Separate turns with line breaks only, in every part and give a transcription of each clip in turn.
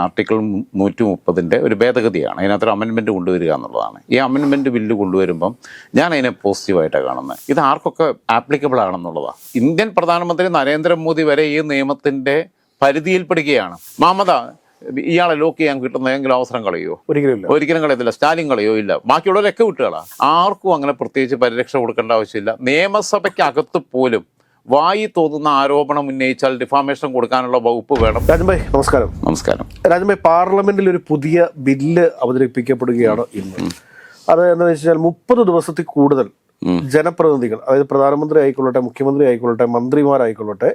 Article നൂറ്റി മുപ്പതിന്റെ ഒരു ഭേദഗതിയാണ്. അതിനകത്തൊരു അമെൻമെന്റ് കൊണ്ടുവരിക എന്നുള്ളതാണ്. ഈ അമെൻമെന്റ് ബില്ല് കൊണ്ടുവരുമ്പം ഞാൻ അതിനെ പോസിറ്റീവായിട്ടാണ് കാണുന്നത്. ഇത് ആർക്കൊക്കെ ആപ്ലിക്കബിൾ ആണെന്നുള്ളതാണ് ഇന്ത്യൻ പ്രധാനമന്ത്രി നരേന്ദ്രമോദി വരെ ഈ നിയമത്തിന്റെ പരിധിയിൽപ്പെടുകയാണ്. മാമത ഇയാളെ ലോക്ക് ചെയ്യാൻ കിട്ടുന്ന ഏതെങ്കിലും അവസരം കളയോ
ഒരിക്കലും
ഒരിക്കലും കളയത്തില്ല. സ്റ്റാലിൻ കളയോ? ഇല്ല. ബാക്കിയുള്ളവരൊക്കെ വിട്ടുകളാണ് ആർക്കും അങ്ങനെ പ്രത്യേകിച്ച് പരിരക്ഷ കൊടുക്കേണ്ട ആവശ്യമില്ല. നിയമസഭയ്ക്കകത്ത് പോലും വായി തോന്നുന്ന ആരോപണം ഉന്നയിച്ചാൽ ഡിഫാമേഷൻ കൊടുക്കാനുള്ള വകുപ്പ് വേണം.
രാജൻഭായ് നമസ്കാരം.
നമസ്കാരം.
രാജൻഭായ് പാർലമെന്റിൽ ഒരു പുതിയ ബില്ല് അവതരിപ്പിക്കപ്പെടുകയാണ് ഇന്ന്. അത് എന്താണെന്ന് വെച്ചാൽ മുപ്പത് ദിവസത്തിൽ കൂടുതൽ ജനപ്രതിനിധികൾ അതായത് പ്രധാനമന്ത്രി ആയിക്കൊള്ളട്ടെ മുഖ്യമന്ത്രി ആയിക്കൊള്ളട്ടെ മന്ത്രിമാരായിക്കൊള്ളട്ടെ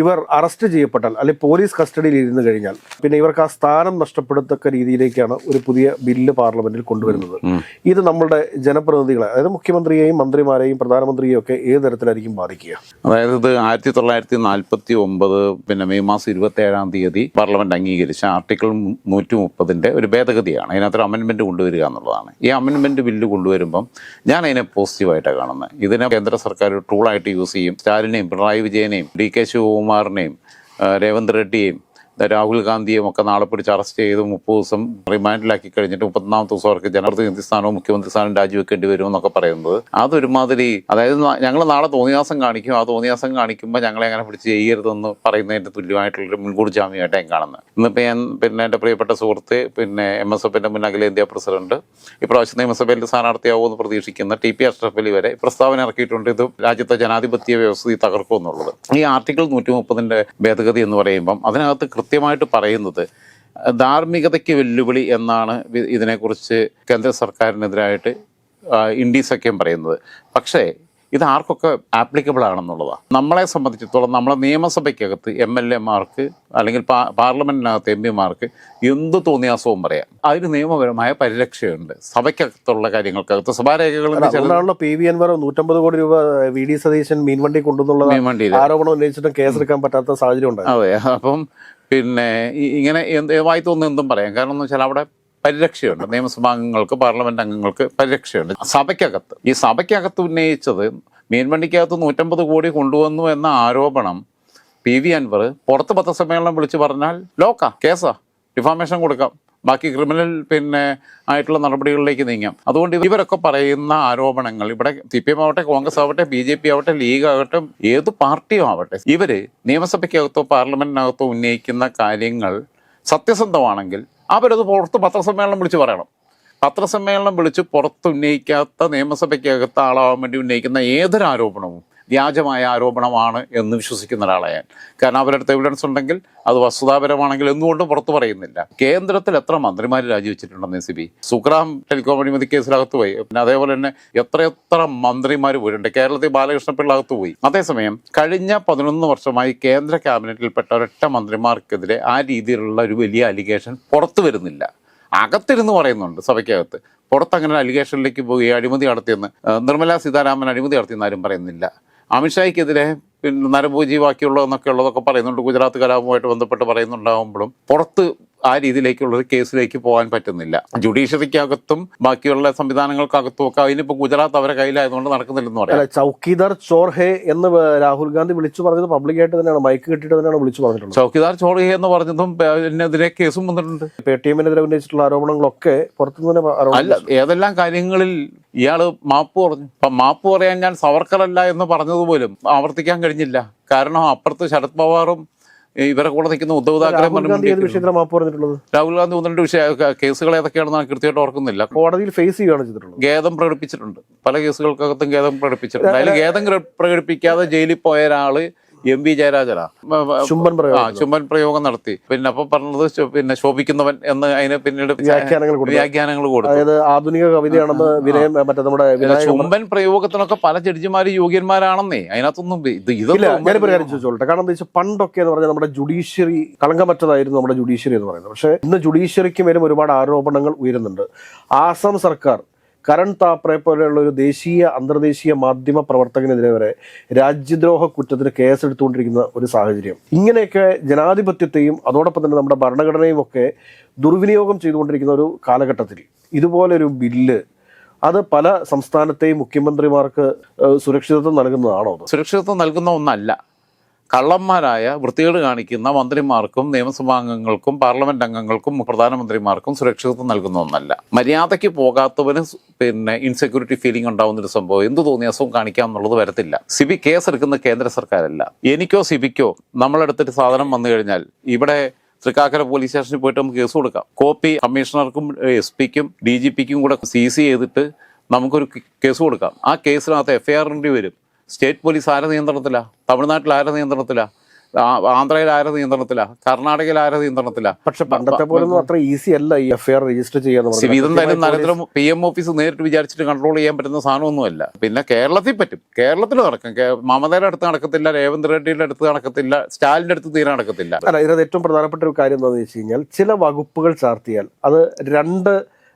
ഇവർ അറസ്റ്റ് ചെയ്യപ്പെട്ടാൽ അല്ലെങ്കിൽ പോലീസ് കസ്റ്റഡിയിൽ ഇരുന്ന് കഴിഞ്ഞാൽ പിന്നെ ഇവർക്ക് ആ സ്ഥാനം നഷ്ടപ്പെടുത്തക്ക രീതിയിലേക്കാണ് ഒരു പുതിയ ബില്ല് പാർലമെന്റിൽ കൊണ്ടുവരുന്നത്. ഇത് നമ്മളുടെ ജനപ്രതിനിധികളെ അതായത് മുഖ്യമന്ത്രിയെയും മന്ത്രിമാരെയും പ്രധാനമന്ത്രിയെയും ഒക്കെ ഏത് തരത്തിലായിരിക്കും ബാധിക്കുക?
അതായത് ഇത് ആയിരത്തി തൊള്ളായിരത്തി നാൽപ്പത്തി ഒമ്പത് പിന്നെ മെയ് മാസം ഇരുപത്തി ഏഴാം തീയതി പാർലമെന്റ് അംഗീകരിച്ച ആർട്ടിക്കിൾ നൂറ്റി മുപ്പതിന്റെ ഒരു ഭേദഗതിയാണ്. അതിനകത്തൊരു അമെന്റ്മെന്റ് കൊണ്ടുവരിക എന്നുള്ളതാണ്. ഈ അമെന്റ്മെന്റ് ബില്ല് കൊണ്ടുവരുമ്പം ഞാൻ അതിനെ പോസിറ്റീവായിട്ടാണ് കാണുന്നത്. ഇതിനെ കേന്ദ്ര സർക്കാർ ടൂളായിട്ട് യൂസ് ചെയ്യും. സ്റ്റാലിനെയും പിണറായി വിജയനെയും ഡി കെ ശിവകുമാറിനെയും രേവന്ത് റെഡ്ഡിയെയും രാഹുൽ ഗാന്ധിയും ഒക്കെ നാളെ പിടിച്ച് അറസ്റ്റ് ചെയ്ത് മുപ്പത് ദിവസം റിമാൻഡിലാക്കി കഴിഞ്ഞിട്ട് മുപ്പത്തൊന്നാമത്തെ ദിവസം അവർക്ക് ജനപ്രതിനിധി സ്ഥാനവും മുഖ്യമന്ത്രി സ്ഥാനവും രാജിവെക്കേണ്ടി വരും എന്നൊക്കെ പറയുന്നത്. അതൊരുമാതിരി അതായത് ഞങ്ങൾ നാളെ തോന്നിയാസം കാണിക്കും. ആ തോന്നിയാസം കാണിക്കുമ്പോൾ ഞങ്ങളെ അങ്ങനെ പിടിച്ച് ചെയ്യരുതെന്ന് പറയുന്നതിന്റെ തുല്യമായിട്ടുള്ളൊരു മുൻകൂർ ജാമ്യമായിട്ട് ഞാൻ കാണുന്നത്. ഇന്നിപ്പോൾ ഞാൻ പിന്നെ എന്റെ പ്രിയപ്പെട്ട സുഹൃത്ത് പിന്നെ എം എസ് എഫിന്റെ മുൻ അഖിലേന്ത്യാ പ്രസിഡന്റ് ഇപ്രാവശ്യം നിയമസഭയിൽ സ്ഥാനാർത്ഥിയാവുമെന്ന് പ്രതീക്ഷിക്കുന്ന ടി പി അഷ്റഫ് അലി വരെ പ്രസ്താവന ഇറക്കിയിട്ടുണ്ട്. ഇത് രാജ്യത്തെ ജനാധിപത്യ വ്യവസ്ഥയെ തകർക്കുമെന്നുള്ളത്. ഈ ആർട്ടിക്കിൾ നൂറ്റി മുപ്പതിന്റെ ഭേദഗതി എന്ന് പറയുമ്പം അതിനകത്ത് കൃത്യമായിട്ട് പറയുന്നത് ധാർമ്മികതയ്ക്ക് വെല്ലുവിളി എന്നാണ് ഇതിനെക്കുറിച്ച് കേന്ദ്ര സർക്കാരിനെതിരായിട്ട് ഇൻഡി സഖ്യം പറയുന്നത്. പക്ഷേ ഇത് ആർക്കൊക്കെ ആപ്ലിക്കബിൾ ആണെന്നുള്ളതാണ് നമ്മളെ സംബന്ധിച്ചിടത്തോളം നമ്മളെ നിയമസഭയ്ക്കകത്ത് എം എൽ എമാർക്ക് അല്ലെങ്കിൽ പാ പാർലമെന്റിനകത്ത് എം പിമാർക്ക് എന്ത് തോന്നിയാസവും പറയാം. അതിന് നിയമപരമായ പരിരക്ഷയുണ്ട്. സഭയ്ക്കകത്തുള്ള കാര്യങ്ങൾക്കകത്ത് സഭാരേഖകളിൽ
പി വി അൻവർ നൂറ്റമ്പത് കോടി രൂപ വി ഡി സതീശൻ മീൻവണ്ടി കൊണ്ടുവന്നുള്ള ആരോപണം ഉന്നയിച്ചിട്ടും കേസെടുക്കാൻ പറ്റാത്ത സാഹചര്യം ഉണ്ടായി
അതെ അപ്പം പിന്നെ ഇങ്ങനെ വായി തോന്നുന്ന എന്തും പറയാം. കാരണം എന്ന് വെച്ചാൽ അവിടെ പരിരക്ഷയുണ്ട്. നിയമസഭാ അംഗങ്ങൾക്ക് പാർലമെന്റ് അംഗങ്ങൾക്ക് പരിരക്ഷയുണ്ട്. സഭയ്ക്കകത്ത് ഈ സഭയ്ക്കകത്ത് ഉന്നയിച്ചത് മീൻവണ്ടിക്കകത്ത് നൂറ്റമ്പത് കോടി കൊണ്ടുവന്നു എന്ന ആരോപണം പി വി അൻവർ പുറത്ത് പത്രസമ്മേളനം വിളിച്ചു പറഞ്ഞാൽ ലോക്കാ കേസാ ഡിഫാമേഷൻ കൊടുക്കാം. ബാക്കി ക്രിമിനൽ പിന്നെ ആയിട്ടുള്ള നടപടികളിലേക്ക് നീങ്ങാം. അതുകൊണ്ട് ഇവരൊക്കെ പറയുന്ന ആരോപണങ്ങൾ ഇവിടെ സി പി എം ആവട്ടെ കോൺഗ്രസ് ആവട്ടെ ബി ജെ പി ആവട്ടെ ലീഗ് ആവട്ടെ ഏത് പാർട്ടിയും ആവട്ടെ ഇവർ നിയമസഭയ്ക്കകത്തോ പാർലമെന്റിനകത്തോ ഉന്നയിക്കുന്ന കാര്യങ്ങൾ സത്യസന്ധമാണെങ്കിൽ അവരത് പുറത്ത് പത്രസമ്മേളനം വിളിച്ച് പറയണം. പത്രസമ്മേളനം വിളിച്ച് പുറത്ത് ഉന്നയിക്കാത്ത നിയമസഭയ്ക്കകത്ത് ആളാവാൻ വേണ്ടി ഉന്നയിക്കുന്ന ഏതൊരു ആരോപണവും വ്യാജമായ ആരോപണമാണ് എന്ന് വിശ്വസിക്കുന്ന ഒരാളെ ഞാൻ. കാരണം അവരുടെ എവിഡൻസ് ഉണ്ടെങ്കിൽ അത് വസ്തുതാപരമാണെങ്കിൽ എന്തുകൊണ്ടും പുറത്തു പറയുന്നില്ല. കേന്ദ്രത്തിൽ എത്ര മന്ത്രിമാർ രാജിവെച്ചിട്ടുണ്ടെന്ന് സി ബി? സുഗ്രാം ടെലികോം അഴിമതി കേസിലകത്ത് പോയി. പിന്നെ അതേപോലെ തന്നെ എത്രയെത്ര മന്ത്രിമാർ പോയിട്ടുണ്ട്. കേരളത്തിൽ ബാലകൃഷ്ണപിള്ള അകത്ത് പോയി. അതേസമയം കഴിഞ്ഞ പതിനൊന്ന് വർഷമായി കേന്ദ്ര ക്യാബിനറ്റിൽപ്പെട്ട ഒരൊറ്റ മന്ത്രിമാർക്കെതിരെ ആ രീതിയിലുള്ള ഒരു വലിയ അലിഗേഷൻ പുറത്തു വരുന്നില്ല. അകത്തിരുന്ന് പറയുന്നുണ്ട് സഭയ്ക്കകത്ത്. പുറത്ത് അങ്ങനെ അലിഗേഷനിലേക്ക് പോയി അഴിമതി നടത്തിയെന്ന് നിർമ്മലാ സീതാരാമൻ അഴിമതി നടത്തിയെന്ന് ആരും പറയുന്നില്ല. അമിത്ഷായ്ക്കെതിരെ പിന്നെ നരഭൂജി ബാക്കിയുള്ളതെന്നൊക്കെ ഉള്ളതൊക്കെ പറയുന്നുണ്ട്. ഗുജറാത്ത് കലാപവുമായിട്ട് ബന്ധപ്പെട്ട് പറയുന്നുണ്ടാകുമ്പോഴും പുറത്ത് ആ രീതിയിലേക്കുള്ള ഒരു കേസിലേക്ക് പോകാൻ പറ്റുന്നില്ല. ജുഡീഷ്യറിക്കകത്തും ബാക്കിയുള്ള സംവിധാനങ്ങൾക്കകത്തും ഒക്കെ അതിനിപ്പോൾ ഗുജറാത്ത് അവരെ കയ്യിലായതുകൊണ്ട് നടക്കുന്നില്ലെന്ന് പറയാം.
ചൗക്കിദാർ ചോർഹേ എന്ന് രാഹുൽ ഗാന്ധി വിളിച്ചു പറഞ്ഞത് പബ്ലിക്കായിട്ട് തന്നെയാണ്. മൈക്ക് കിട്ടിയിട്ട് തന്നെയാണ് വിളിച്ചു പറഞ്ഞിട്ടുള്ളത്.
ചൗക്കിദാർ ചോർഹെ എന്ന് പറഞ്ഞതും അതിനെതിരെ കേസും വന്നിട്ടുണ്ട്.
പേ ടി എമ്മിനെതിരെ ഉന്നയിച്ചിട്ടുള്ള ആരോപണങ്ങളൊക്കെ പുറത്തുനിന്ന് തന്നെ
അല്ല ഏതെല്ലാം കാര്യങ്ങളിൽ ഇയാൾ മാപ്പ് പറഞ്ഞു. അപ്പൊ മാപ്പ് പറയാൻ ഞാൻ സവർക്കറല്ല എന്ന് പറഞ്ഞതുപോലും ആവർത്തിക്കാൻ കഴിഞ്ഞില്ല. കാരണം അപ്പുറത്ത് ശരത് പവാറും ഇവരെ കൂടെ നിൽക്കുന്ന ഉദ്ധവ് താക്കറെ
രാഹുൽ ഗാന്ധി
ഒന്ന് രണ്ട് വിഷയ കേസുകൾ ഏതൊക്കെയാണെന്ന് കൃത്യമായിട്ട് ഓർക്കുന്നില്ല.
കോടതിയിൽ ഫേസ് ചെയ്യുകയാണ് ചെയ്തിട്ടുള്ളത്.
ഖേദം പ്രകടിപ്പിച്ചിട്ടുണ്ട്. പല കേസുകൾക്കകത്തും ഖേദം പ്രകടിപ്പിച്ചിട്ടുണ്ട്. അതിൽ ഖേദം പ്ര- പ്രകടിപ്പിക്കാതെ ജയിലിൽ പോയ ഒരാൾ എം വി ജയരാജനാ.
ചുംബൻ പ്രയോഗം.
ചുംബൻ പ്രയോഗം നടത്തി. പിന്നെ അപ്പൊ പറഞ്ഞത് പിന്നെ ശോഭിക്കുന്നവൻ എന്ന് അതിന് പിന്നീട്
വ്യാഖ്യാനങ്ങൾ കൊടുത്തു.
വ്യാഖ്യാനങ്ങൾ കൊടുത്തു.
അതായത് ആധുനിക കവിതയാണെന്ന് വിനയം മറ്റേ നമ്മുടെ
ചുംബൻ പ്രയോഗത്തിനൊക്കെ പല ജഡ്ജിമാര് യോഗ്യന്മാരാണെന്നേ. അതിനകത്തൊന്നും ഇത് ഇതൊന്നും
കാര്യം ചോദിച്ചോളട്ടെ. കാരണം എന്താ വെച്ചാൽ പണ്ടൊക്കെ എന്ന് പറഞ്ഞാൽ നമ്മുടെ ജുഡീഷ്യറി കളങ്കമറ്റതായിരുന്നു നമ്മുടെ ജുഡീഷ്യറി എന്ന് പറയുന്നത്. പക്ഷേ ഇന്ന് ജുഡീഷ്യറിക്ക് മേലും ഒരുപാട് ആരോപണങ്ങൾ ഉയരുന്നുണ്ട്. ആസാം സർക്കാർ കരൺ താപ്രെ പോലെയുള്ള ഒരു ദേശീയ അന്തർദേശീയ മാധ്യമ പ്രവർത്തകനെതിരെ വരെ രാജ്യദ്രോഹ കുറ്റത്തിന് കേസെടുത്തുകൊണ്ടിരിക്കുന്ന ഒരു സാഹചര്യം. ഇങ്ങനെയൊക്കെ ജനാധിപത്യത്തെയും അതോടൊപ്പം തന്നെ നമ്മുടെ ഭരണഘടനയും ഒക്കെ ദുർവിനിയോഗം ചെയ്തുകൊണ്ടിരിക്കുന്ന ഒരു കാലഘട്ടത്തിൽ ഇതുപോലൊരു ബില്ല് അത് പല സംസ്ഥാനത്തെയും മുഖ്യമന്ത്രിമാർക്ക് സുരക്ഷിതത്വം നൽകുന്നതാണോ
സുരക്ഷിതത്വം നൽകുന്ന ഒന്നല്ല. കള്ളന്മാരായ വൃത്തികേട് കാണിക്കുന്ന മന്ത്രിമാർക്കും നിയമസഭാംഗങ്ങൾക്കും പാർലമെന്റ് അംഗങ്ങൾക്കും പ്രധാനമന്ത്രിമാർക്കും സുരക്ഷിതത്വം നൽകുന്ന ഒന്നല്ല. മര്യാദയ്ക്ക് പോകാത്തവന് പിന്നെ ഇൻസെക്യൂരിറ്റി ഫീലിംഗ് ഉണ്ടാവുന്ന ഒരു സംഭവം എന്ത് തോന്നിയ അസുഖം കാണിക്കാം എന്നുള്ളത് വരത്തില്ല. സിബി കേസ് എടുക്കുന്ന കേന്ദ്ര സർക്കാരല്ല. എനിക്കോ സിബിക്കോ നമ്മളെടുത്തിട്ട് സാധനം വന്നു കഴിഞ്ഞാൽ ഇവിടെ തൃക്കാക്കര പോലീസ് സ്റ്റേഷനിൽ പോയിട്ട് നമുക്ക് കേസ് കൊടുക്കാം. കോപ്പി കമ്മീഷണർക്കും എസ് പിക്കും ഡി ജി പിക്കും കൂടെ സീസ് ചെയ്തിട്ട് നമുക്കൊരു കേസ് കൊടുക്കാം. ആ കേസിനകത്ത് എഫ്ഐആറിന്റെ വരും. സ്റ്റേറ്റ് പോലീസ് ആരുടെ നിയന്ത്രണത്തിലാണ് തമിഴ്നാട്ടിൽ ആരുടെ നിയന്ത്രണത്തിലാണ് ആന്ധ്രയിൽ ആരുടെ നിയന്ത്രണത്തിലാ? കർണാടകയിൽ ആരുടെ നിയന്ത്രണത്തിലാ?
പക്ഷെ പണ്ടത്തെ പോലൊന്നും അത്ര ഈസി അല്ല ഈ എഫ്ഐആർ രജിസ്റ്റർ ചെയ്യാന്ന്.
ഇതെന്തായാലും നരേന്ദ്ര പി എം ഓഫീസ് നേരിട്ട് വിചാരിച്ചിട്ട് കൺട്രോൾ ചെയ്യാൻ പറ്റുന്ന സാധനമൊന്നുമല്ല പിന്നെ കേരളത്തിൽ പറ്റും. കേരളത്തിൽ നടക്കും. മമതയുടെ അടുത്ത് നടക്കത്തില്ല രേവന്ത് റെഡ്ഡിയുടെ അടുത്ത് നടക്കത്തില്ല സ്റ്റാലിന്റെ അടുത്ത് തീരെ നടക്കത്തില്ല.
അല്ല ഇതിനകത്ത് ഏറ്റവും പ്രധാനപ്പെട്ട ഒരു കാര്യം എന്താണെന്ന് വെച്ച് കഴിഞ്ഞാൽ ചില വകുപ്പുകൾ ചാർത്തിയാൽ അത് രണ്ട്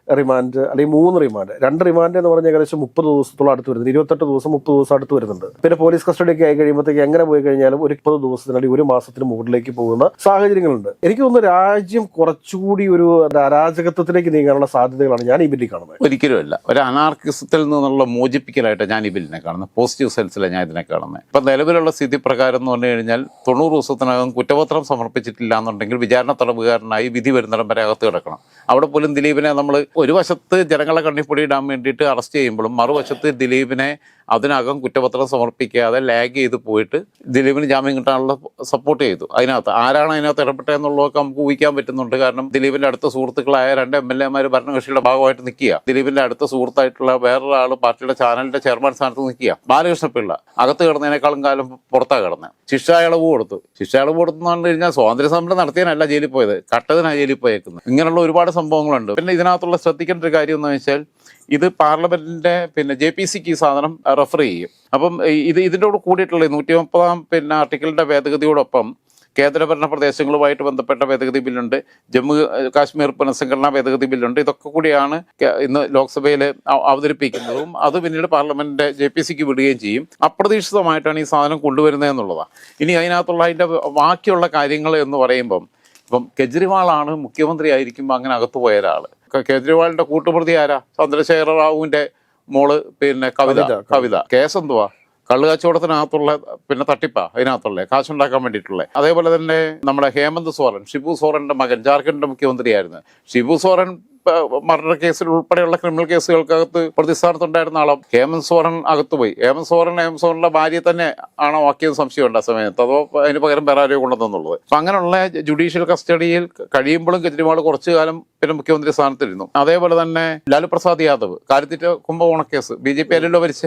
റിമാൻഡ് അല്ലെങ്കിൽ മൂന്ന് റിമാൻഡ്. രണ്ട് റിമാൻഡ് എന്ന് പറഞ്ഞാൽ ഏകദേശം മുപ്പത് ദിവസത്തോളം അടുത്ത് വരുന്നുണ്ട്. ഇരുപത്തെട്ട് ദിവസം മുപ്പത് ദിവസം അടുത്ത് വരുന്നുണ്ട്. പിന്നെ പോലീസ് കസ്റ്റഡി ഒക്കെ ആയി കഴിയുമ്പോഴത്തേക്ക് എങ്ങനെ പോയി കഴിഞ്ഞാലും ഒരു മുപ്പത് ദിവസത്തിനടി ഒരു മാസത്തിന് മുകളിലേക്ക് പോകുന്ന സാഹചര്യങ്ങളുണ്ട്. എനിക്ക് തോന്നുന്നു രാജ്യം കുറച്ചുകൂടി ഒരു അരാജകത്വത്തിലേക്ക് നീങ്ങാനുള്ള സാധ്യതകളാണ് ഞാൻ ഈ ബില്ലിൽ കാണുന്നത്.
ഒരിക്കലുമല്ല ഒരു അനാർക്കിസത്തിൽ നിന്നുള്ള മോചിപ്പിക്കലായിട്ട് ഞാൻ ഈ ബില്ലിനെ കാണുന്നത്. പോസിറ്റീവ് സെൻസിലാണ് ഞാൻ ഇതിനെ കാണുന്നത്. ഇപ്പം നിലവിലുള്ള സ്ഥിതി പ്രകാരം എന്ന് പറഞ്ഞു കഴിഞ്ഞാൽ തൊണ്ണൂറ് ദിവസത്തിനകം കുറ്റപത്രം സമർപ്പിച്ചിട്ടില്ല എന്നുണ്ടെങ്കിൽ വിചാരണ തടവുകാരനായി വിധി വരുന്നിടം വരെ അകത്ത് കിടക്കണം. അവിടെ പോലും ദിലീപിനെ നമ്മൾ ഒരു വശത്ത് ജനങ്ങളെ കണ്ണിപ്പൊടി ഇടാൻ വേണ്ടിയിട്ട് അറസ്റ്റ് ചെയ്യുമ്പോഴും മറുവശത്ത് ദിലീപിനെ അതിനകം കുറ്റപത്രം സമർപ്പിക്കാതെ ലാഗ് ചെയ്ത് പോയിട്ട് ദിലീപിന് ജാമ്യം കിട്ടാനുള്ള സപ്പോർട്ട് ചെയ്തു. അതിനകത്ത് ആരാണ് അതിനകത്ത് ഇടപെട്ടതെന്നുള്ളതൊക്കെ നമുക്ക് ഊഹിക്കാൻ പറ്റുന്നുണ്ട്. കാരണം ദിലീപിന്റെ അടുത്ത സുഹൃത്തുക്കളായ രണ്ട് എം എൽ എമാർ ഭരണകക്ഷിയുടെ ഭാഗമായിട്ട് നിൽക്കുക. ദിലീപിന്റെ അടുത്ത സുഹൃത്തായിട്ടുള്ള വേറൊരാൾ പാർട്ടിയുടെ ചാനലിന്റെ ചെയർമാൻ സ്ഥാനത്ത് നിൽക്കുക. ബാലകൃഷ്ണപിള്ള അകത്ത് കിടന്നതിനേക്കാളും കാലം പുറത്താ കിടന്നത് ശിക്ഷ ഇളവ് കൊടുത്തു. ശിക്ഷ ഇളവ് കൊടുത്തെന്ന് പറഞ്ഞു കഴിഞ്ഞാൽ സ്വാതന്ത്ര്യ സമരം നടത്തിയാനല്ല ജയിലിൽ പോയത്. കട്ടതിനാണ് ജയിലിൽ പോയേക്കുന്നത്. ഇങ്ങനെയുള്ള ഒരുപാട് സംഭവങ്ങളുണ്ട്. പിന്നെ ഇതിനകത്തുള്ള ശ്രദ്ധിക്കേണ്ട ഒരു കാര്യം എന്ന് വെച്ചാൽ ഇത് പാർലമെന്റിന്റെ പിന്നെ ജെ പി സിക്ക് ഈ സാധനം റെഫർ ചെയ്യും. അപ്പം ഇത് ഇതിനോട് കൂടെ കൂടിയിട്ടുള്ള നൂറ്റി മുപ്പതാം പിന്നെ ആർട്ടിക്കിളിന്റെ ഭേദഗതിയോടൊപ്പം കേന്ദ്രഭരണ പ്രദേശങ്ങളുമായിട്ട് ബന്ധപ്പെട്ട ഭേദഗതി ബില്ലുണ്ട്. ജമ്മു കാശ്മീർ പുനഃസംഘടനാ ഭേദഗതി ബില്ലുണ്ട്. ഇതൊക്കെ കൂടിയാണ് ഇന്ന് ലോക്സഭയിൽ അവ- അവതരിപ്പിക്കുന്നതും അത് പിന്നീട് പാർലമെന്റിന്റെ ജെ പി സിക്ക് വിടുകയും ചെയ്യും. അപ്രതീക്ഷിതമായിട്ടാണ് ഈ സാധനം കൊണ്ടുവരുന്നത് എന്നുള്ളതാണ് ഇനി അതിനകത്തുള്ള അതിന്റെ ബാക്കിയുള്ള കാര്യങ്ങൾ എന്ന് പറയുമ്പം ഇപ്പം കെജ്രിവാളാണ് മുഖ്യമന്ത്രി ആയിരിക്കുമ്പോൾ അങ്ങനെ അകത്തു പോയ ഒരാൾ കെജ്രിവാളിന്റെ കൂട്ടുപ്രതി ആരാ? ചന്ദ്രശേഖര റാവുവിന്റെ മോൾ പിന്നെ കവിത
കവിത,
കേസ് എന്തുവാ? കള്ളു കച്ചവടത്തിനകത്തുള്ള പിന്നെ തട്ടിപ്പാ അതിനകത്തുള്ള കാശുണ്ടാക്കാൻ വേണ്ടിയിട്ടുള്ള. അതേപോലെ തന്നെ നമ്മുടെ ഹേമന്ത് സോറൻ ഷിബു സോറന്റെ മകൻ ജാർഖണ്ഡിന്റെ മുഖ്യമന്ത്രിയായിരുന്നു. ഷിബു സോറൻ മർഡർ കേസിൽ ഉൾപ്പെടെയുള്ള ക്രിമിനൽ കേസുകൾക്കകത്ത് പ്രതിസ്ഥാനത്തുണ്ടായിരുന്ന ആളും? ഹേമന്ത് സോറൻ അകത്ത് പോയി ഹേമന്ത് സോറൻ ഹേമന്ത് സോറന്റെ ഭാര്യ തന്നെ ആണോ ആക്കിയത് സംശയമുണ്ട് ആ സമയത്ത്? അതോ അതിന് പകരം വേറെ ആരെയോ കൊണ്ടുവന്നുള്ളത് അപ്പൊ അങ്ങനെയുള്ള ജുഡീഷ്യൽ കസ്റ്റഡിയിൽ കഴിയുമ്പോഴും കെജ്രിവാൾ കുറച്ചു കാലം പിന്നെ മുഖ്യമന്ത്രി സ്ഥാനത്തിരുന്നു. അതേപോലെ തന്നെ ലാലു പ്രസാദ് യാദവ് കാര്യത്തിറ്റ കുംഭകോണ കേസ് ബി ജെ പി അല്ലല്ലോ ഭരിച്ച്.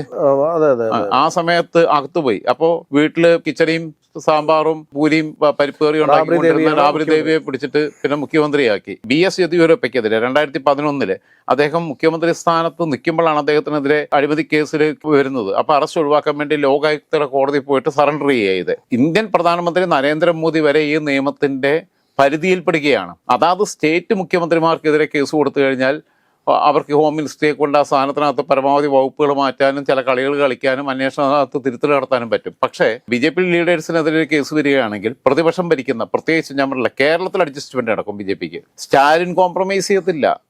ആ,
സമയത്ത് അകത്തുപോയി. അപ്പോ വീട്ടിൽ കിച്ചടിയും സാമ്പാറും പൂരിയും പ- പരിപ്പ് കറിയും ഉണ്ടാക്കിക്കൊണ്ടിരുന്ന
ദേവിയാണ്
ദേവിയെ പിടിച്ചിട്ട് പിന്നെ മുഖ്യമന്ത്രിയാക്കി. ബി എസ് യെദ്യൂരപ്പയ്ക്കെതിരെ രണ്ടായിരത്തി പതിനൊന്നിൽ അദ്ദേഹം മുഖ്യമന്ത്രി സ്ഥാനത്ത് നിൽക്കുമ്പോഴാണ് അദ്ദേഹത്തിനെതിരെ അഴിമതി കേസിൽ വരുന്നത്. അപ്പൊ അറസ്റ്റ് ഒഴിവാക്കാൻ വേണ്ടി ലോകായുക്തയുടെ കോടതി പോയിട്ട് സറണ്ടർ ചെയ്ത്. ഇന്ത്യൻ പ്രധാനമന്ത്രി നരേന്ദ്രമോദി വരെ ഈ നിയമത്തിന്റെ പരിധിയിൽപ്പെടുകയാണ്. അതാത് സ്റ്റേറ്റ് മുഖ്യമന്ത്രിമാർക്കെതിരെ കേസ് കൊടുത്തു കഴിഞ്ഞാൽ അവർക്ക് ഹോം മിനിസ്റ്ററിയെ കൊണ്ട് ആ സ്ഥാനത്തിനകത്ത് പരമാവധി വകുപ്പുകൾ മാറ്റാനും ചില കളികൾ കളിക്കാനും അന്വേഷണത്തിനകത്ത് തിരുത്തൽ നടത്താനും പറ്റും. പക്ഷേ ബി ജെ പി ലീഡേഴ്സിനെതിരെ കേസ് വരികയാണെങ്കിൽ പ്രതിപക്ഷം ഭരിക്കുന്ന പ്രത്യേകിച്ച് ഞാൻ പറഞ്ഞില്ല കേരളത്തിൽ അഡ്ജസ്റ്റ്മെന്റ് നടക്കും ബി ജെ പിക്ക്. സ്റ്റാലിൻ കോംപ്രമൈസ് ചെയ്യത്തില്ല.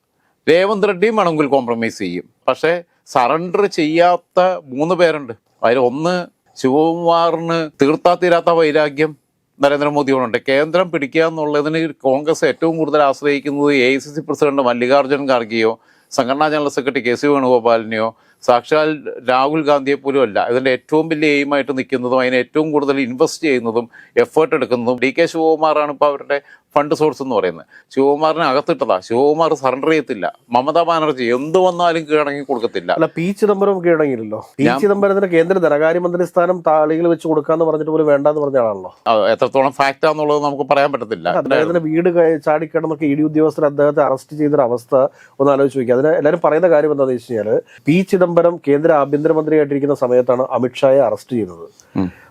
രേവന്ത് റെഡ്ഡിയും വേണമെങ്കിൽ കോംപ്രമൈസ് ചെയ്യും. പക്ഷേ സറണ്ടർ ചെയ്യാത്ത മൂന്ന് പേരുണ്ട്. അതിൽ ഒന്ന് ശിവകുമാറിന് തീർത്താ തീരാത്ത വൈരാഗ്യം നരേന്ദ്രമോദിയോടുണ്ട്. കേന്ദ്രം പിടിക്കുക എന്നുള്ളതിന് കോൺഗ്രസ് ഏറ്റവും കൂടുതൽ ആശ്രയിക്കുന്നത് A I C C president Mallikarjun ഖാർഗെയോ സംഘടനാ ജനറൽ സെക്രട്ടറി കെ സി വേണുഗോപാലിനെയോ സാക്ഷാൽ രാഹുൽ ഗാന്ധിയെ പോലും അല്ല. ഇതിന്റെ ഏറ്റവും വലിയ എയിമായിട്ട് നിൽക്കുന്നതും അതിനെ ഏറ്റവും കൂടുതൽ ഇൻവെസ്റ്റ് ചെയ്യുന്നതും എഫേർട്ട് എടുക്കുന്നതും ഡി കെ ശിവകുമാറാണ് ഇപ്പോൾ അവരുടെ ഫണ്ട് സോഴ്സ് എന്ന് പറയുന്നത്. ശിവകുമാറിനെ അകത്തിട്ടതാ. ശിവകുമാർ സറണ്ടർ ചെയ്യത്തില്ല. മമതാ ബാനർജി എന്ത് വന്നാലും കീഴടങ്ങി കൊടുക്കത്തില്ല.
അല്ല പി ചിദംബരം കീഴടങ്ങിയില്ലല്ലോ? പി ചിദംബരത്തിന് കേന്ദ്ര ധനകാര്യമന്ത്രി സ്ഥാനം താളികൾ വെച്ച് കൊടുക്കാന്ന് പറഞ്ഞിട്ട് പോലും വേണ്ടെന്ന് പറഞ്ഞ ആളാണല്ലോ?
എത്രത്തോളം ഫാക്റ്റ് ആണെന്നുള്ളത് നമുക്ക് പറയാൻ പറ്റത്തില്ല.
അദ്ദേഹത്തിന്റെ വീട് ചാടിക്കിടന്നൊക്കെ ഇ ഡി ഉദ്യോഗസ്ഥർ അദ്ദേഹത്തെ അറസ്റ്റ് ചെയ്തൊരു അവസ്ഥ ഒന്ന് ആലോചിച്ച് നോക്കി അതിന് എല്ലാവരും പറയുന്ന കാര്യം എന്താണെന്ന് വെച്ച് കഴിഞ്ഞാൽ പി ചിദംബരം കേന്ദ്ര ആഭ്യന്തരമന്ത്രിയായിട്ടിരിക്കുന്ന സമയത്താണ് അമിത്ഷായെ അറസ്റ്റ് ചെയ്തത്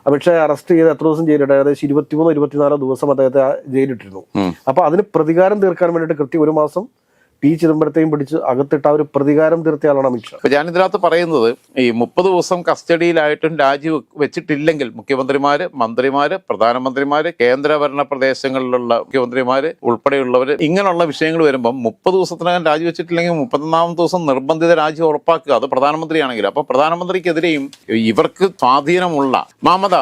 അമിത്ഷായെ അറസ്റ്റ് ചെയ്ത് എത്ര ദിവസം ജയിലിട്ട് ഏകദേശം ഇരുപത്തിമൂന്നോ ഇരുപത്തിനാലോ ദിവസം അദ്ദേഹത്തെ ജയിലിട്ടിരുന്നു. അപ്പൊ അതിന് പ്രതികാരം തീർക്കാൻ വേണ്ടിയിട്ട് കൃത്യം ഒരു മാസം പി ചിദംബരത്തെയും പിടിച്ച് അകത്തിട്ട ആ ഒരു പ്രതികാരം തീർത്തയാളാണ് അമിത്ഷാ
ഞാൻ ഇതിനകത്ത് പറയുന്നത് ഈ മുപ്പത് ദിവസം കസ്റ്റഡിയിലായിട്ടും രാജി വെച്ചിട്ടില്ലെങ്കിൽ മുഖ്യമന്ത്രിമാര് മന്ത്രിമാര് പ്രധാനമന്ത്രിമാര് കേന്ദ്രഭരണ പ്രദേശങ്ങളിലുള്ള മുഖ്യമന്ത്രിമാര് ഉൾപ്പെടെയുള്ളവര് ഇങ്ങനെയുള്ള വിഷയങ്ങൾ വരുമ്പോൾ മുപ്പത് ദിവസത്തിനകം രാജി വെച്ചിട്ടില്ലെങ്കിൽ മുപ്പത്തൊന്നാമത്തെ ദിവസം നിർബന്ധിത രാജി ഉറപ്പാക്കുക. അത് പ്രധാനമന്ത്രിയാണെങ്കിലും അപ്പൊ പ്രധാനമന്ത്രിക്കെതിരെയും ഇവർക്ക് സ്വാധീനമുള്ള മമത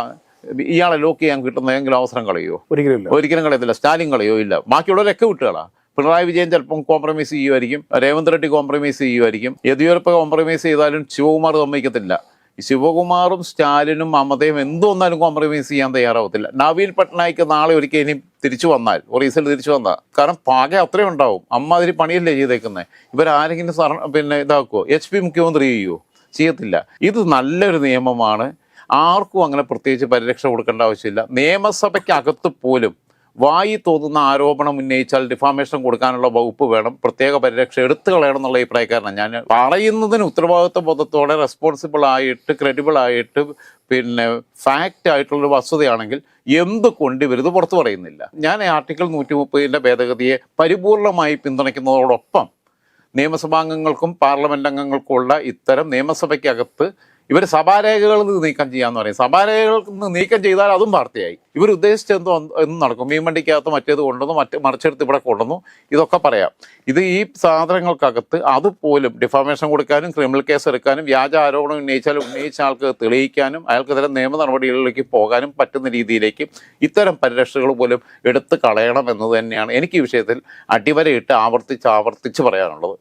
ഇയാളെ ലോക്ക് ചെയ്യാൻ കിട്ടുന്ന ഏതെങ്കിലും അവസരം കളയോ
ഒരിക്കലും
ഒരിക്കലും കളയത്തില്ല. സ്റ്റാലിൻ കളയോ? ഇല്ല. ബാക്കിയുള്ളവരൊക്കെ വിട്ടുകളാ. പിണറായി വിജയൻ ചിലപ്പം കോംപ്രമൈസ് ചെയ്യുമായിരിക്കും. രേവന്ത് റെഡ്ഡി കോംപ്രമൈസ് ചെയ്യുമായിരിക്കും. യെദ്യൂരപ്പ കോംപ്രമൈസ് ചെയ്താലും ശിവകുമാർ സമ്മതിക്കത്തില്ല. ശിവകുമാറും സ്റ്റാലിനും മമതയും എന്തൊന്നാലും കോംപ്രമൈസ് ചെയ്യാൻ തയ്യാറാവത്തില്ല. നവീൻ പട്നായിക്ക് നാളെ ഒരിക്കൽ ഇനി തിരിച്ചു വന്നാൽ ഒറീസയിൽ തിരിച്ചു വന്നാൽ കാരണം പാകെ അത്രയും ഉണ്ടാവും. അമ്മ അതിന് പണിയല്ലേ ചെയ്തേക്കുന്നത് ഇവരാരെങ്കിലും സർ പിന്നെ ഇതാക്കുമോ എച്ച് പി മുഖ്യമന്ത്രി ചെയ്യുമോ ചെയ്യത്തില്ല. ഇത് നല്ലൊരു നിയമമാണ്. ആർക്കും അങ്ങനെ പ്രത്യേകിച്ച് പരിരക്ഷ കൊടുക്കേണ്ട ആവശ്യമില്ല. നിയമസഭയ്ക്കകത്ത് പോലും വായി തോന്നുന്ന ആരോപണം ഉന്നയിച്ചാൽ ഡിഫാമേഷൻ കൊടുക്കാനുള്ള വകുപ്പ് വേണം. പ്രത്യേക പരിരക്ഷ എടുത്തു കളയണം എന്നുള്ള അഭിപ്രായക്കാരനാണ്. ഞാൻ പറയുന്നതിന് ഉത്തരവാദിത്വ ബോധത്തോടെ റെസ്പോൺസിബിൾ ആയിട്ട് ക്രെഡിബിൾ ആയിട്ട് പിന്നെ ഫാക്റ്റ് ആയിട്ടുള്ളൊരു വസ്തുതയാണെങ്കിൽ എന്ത് കൊണ്ടിവരുത് പുറത്തു പറയുന്നില്ല? ഞാൻ ആർട്ടിക്കിൾ നൂറ്റി മുപ്പതിന്റെ ഭേദഗതിയെ പരിപൂർണമായി പിന്തുണയ്ക്കുന്നതോടൊപ്പം നിയമസഭാംഗങ്ങൾക്കും പാർലമെന്റ് അംഗങ്ങൾക്കുമുള്ള ഇത്തരം നിയമസഭയ്ക്കകത്ത് ഇവർ സഭാരേഖകളിൽ നിന്ന് നീക്കം ചെയ്യാന്ന് പറയും. സഭാരേഖകളിൽ നിന്ന് നീക്കം ചെയ്താൽ അതും വാർത്തയായി. ഇവർ ഉദ്ദേശിച്ച എന്തോ എന്നും നടക്കും. മീൻവണ്ടിക്കകത്ത് മറ്റേത് കൊണ്ടുവന്നു മറ്റ് മറിച്ചെടുത്ത് ഇവിടെ കൊണ്ടുവന്നു. ഇതൊക്കെ പറയാം. ഇത് ഈ സാധനങ്ങൾക്കകത്ത് അതുപോലും ഡിഫാമേഷൻ കൊടുക്കാനും ക്രിമിനൽ കേസ് എടുക്കാനും വ്യാജ ആരോപണം ഉന്നയിച്ചാൽ ഉന്നയിച്ച ആൾക്ക് തെളിയിക്കാനും അയാൾക്കെതിരെ നിയമ നടപടികളിലേക്ക് പോകാനും പറ്റുന്ന രീതിയിലേക്ക് ഇത്തരം പരിരക്ഷകൾ പോലും എടുത്തു കളയണം എന്നത് തന്നെയാണ് എനിക്ക് ഈ വിഷയത്തിൽ അടിവരയിട്ട് ആവർത്തിച്ച് ആവർത്തിച്ച് പറയാനുള്ളത്.